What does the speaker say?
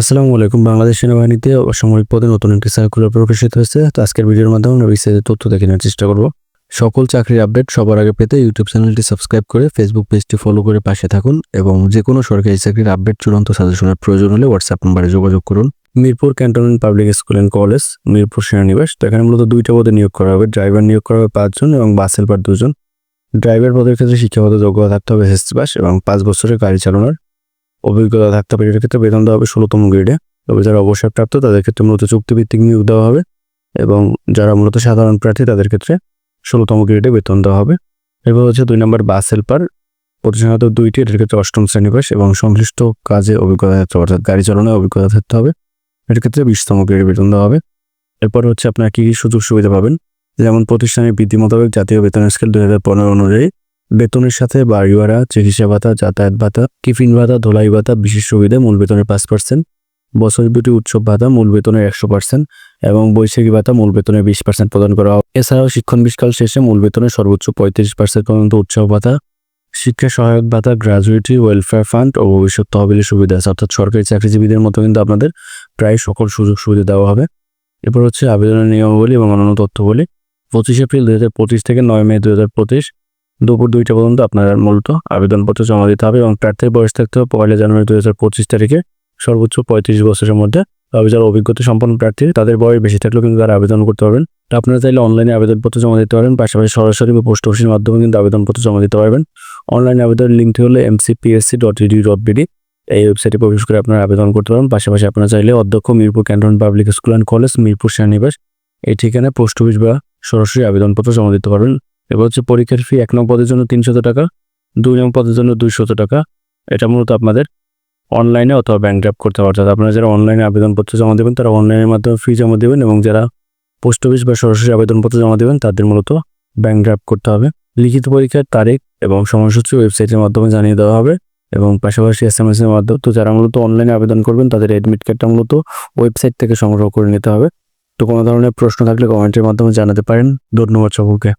আসসালামু আলাইকুম। বাংলাদেশ সেনাবাহিনীতে অসামরিক পদে নতুন একটি সার্কুলার প্রকাশিত হয়েছে। তো আজকের ভিডিওর মাধ্যমে আমরা বিস্তারিত তথ্য দেখে নেওয়ার চেষ্টা করব। সকল চাকরির আপডেট সবার আগে পেতে ইউটিউব চ্যানেলটি সাবস্ক্রাইব করে ফেসবুক পেজটি ফলো করে পাশে থাকুন এবং যে কোনো সরকারি চাকরির আপডেট চূড়ান্ত সাজেশনের প্রয়োজন হলে হোয়াটসঅ্যাপ নম্বরে যোগাযোগ করুন। Mirpur cantonment public school and college, Mirpur সেনানিবাস তো এখানে মূলত দুইটা পদে নিয়োগ করা হবে। ড্রাইভার নিয়োগ করা হবে পাঁচজন এবং বাস হেল্পার দুজন। ড্রাইভার পদের ক্ষেত্রে শিক্ষাগত যোগ্যতা থাকতে হবে এসএসসি পাস এবং পাঁচ বছরের গাড়ি চালানোর। অভিজ্ঞতা থাকতে হবে এটার ক্ষেত্রে বেতন দেওয়া হবে ষোলোতম গ্রেডে তবে যারা অবসরপ্রাপ্ত, তাদের ক্ষেত্রে মূলত চুক্তিভিত্তিক নিয়োগ দেওয়া হবে এবং যারা মূলত সাধারণ প্রার্থী, তাদের ক্ষেত্রে ষোলোতম গ্রেডে বেতন দেওয়া হবে। এরপর হচ্ছে দুই নম্বর বাস হেল্পার। প্রতিষ্ঠানত দুইটি, এটার ক্ষেত্রে অষ্টম শ্রেণীবাস এবং সংশ্লিষ্ট কাজে অভিজ্ঞতা থাকতে হবে, অর্থাৎ গাড়ি চালানোর অভিজ্ঞতা থাকতে হবে। এটার ক্ষেত্রে বিশতম গ্রেডে বেতন দেওয়া হবে। এরপর হচ্ছে আপনার কী কী সুযোগ সুবিধা পাবেন? যেমন প্রতিষ্ঠানের বৃদ্ধি মোতাবেক জাতীয় বেতন স্কেল দুই হাজার পনেরো অনুযায়ী বেতনের সাথে বাড়ি ভাড়া চিকিৎসা ভাতা যাতায়াত ভাতা টিফিন ভাতা ধোলাই ভাতা বিশেষ সুবিধা মূল বেতনের পাঁচ পার্সেন্ট বছর দুটি উৎসব ভাতা মূল বেতনের একশো পার্সেন্ট এবং বৈশাখী ভাতা মূল বেতনের বিশ পার্সেন্ট প্রদান করা হবে এছাড়াও শিক্ষণ বিশকাল শেষে মূল বেতনের সর্বোচ্চ পঁয়ত্রিশ পার্সেন্ট পর্যন্ত উৎসব ভাতা শিক্ষা সহায়ক ভাতা গ্র্যাজুয়েটি ওয়েলফেয়ার ফান্ড ও ভবিষ্যৎ তহবিলের সুবিধা আছে। অর্থাৎ সরকারি চাকরিজীবীদের মতো কিন্তু আপনাদের প্রায় সকল সুযোগ সুবিধা দেওয়া হবে। এরপর হচ্ছে আবেদনের নিয়মাবলী এবং অন্যান্য তথ্যবলী। পঁচিশ এপ্রিল হাজার পঁচিশ থেকে নয় মে দু হাজার পঁচিশ দুপুর দুইটা পর্যন্ত আপনার মূলত আবেদনপত্র জমা দিতে হবে এবং প্রার্থীর বয়স থাকতে হবে পয়লা জানুয়ারি দুই হাজার পঁচিশ তারিখে। সর্বোচ্চ পঁয়ত্রিশ বছরের মধ্যে তবে যারা অভিজ্ঞতা সম্পন্ন প্রার্থী, তাদের বয়স বেশি থাকলেও কিন্তু তারা আবেদন করতে পারবেন। আপনারা চাইলে অনলাইনে আবেদনপত্র জমা দিতে পারেন, পাশাপাশি সরাসরি বা পোস্ট অফিসের মাধ্যমে কিন্তু আবেদনপত্র জমা দিতে পারবেন। অনলাইন আবেদনের লিঙ্কটি হলো MCPSC dot edu dot BD এই ওয়েবসাইটে প্রবেশ করে আপনারা আবেদন করতে পারেন পাশাপাশি আপনারা চাইলে অধ্যক্ষ Mirpur cantonment public school and college, Mirpur সেনানিবাস এই ঠিকানায় পোস্ট অফিস বা সরাসরি আবেদনপত্র জমা দিতে পারবেন। এবার হচ্ছে পরীক্ষার ফি এক নং পদের জন্য তিনশত টাকা, দুই নং পদের জন্য দুইশত টাকা। এটা মূলত আপনাদের অনলাইনে অথবা ব্যাংক ড্রাফট করতে হবে। অর্থাৎ আপনারা যারা অনলাইনে আবেদনপত্র জমা দেবেন, তারা অনলাইনের মাধ্যমে ফি জমা দেবেন এবং যারা পোস্ট অফিস বা সরাসরি আবেদনপত্র জমা দেবেন, তাদের মূলত ব্যাংক ড্রাফট করতে হবে। লিখিত পরীক্ষার তারিখ এবং সময়সূচি ওয়েবসাইটের মাধ্যমে জানিয়ে দেওয়া হবে এবং পাশাপাশি এস এম এস এর মাধ্যমে। তো যারা মূলত অনলাইনে আবেদন করবেন, তাদের অ্যাডমিট কার্ডটা মূলত ওয়েবসাইট থেকে সংগ্রহ করে নিতে হবে। তো কোনো ধরনের প্রশ্ন থাকলে কমেন্টের মাধ্যমে জানাতে পারেন। ধন্যবাদ সকলকে।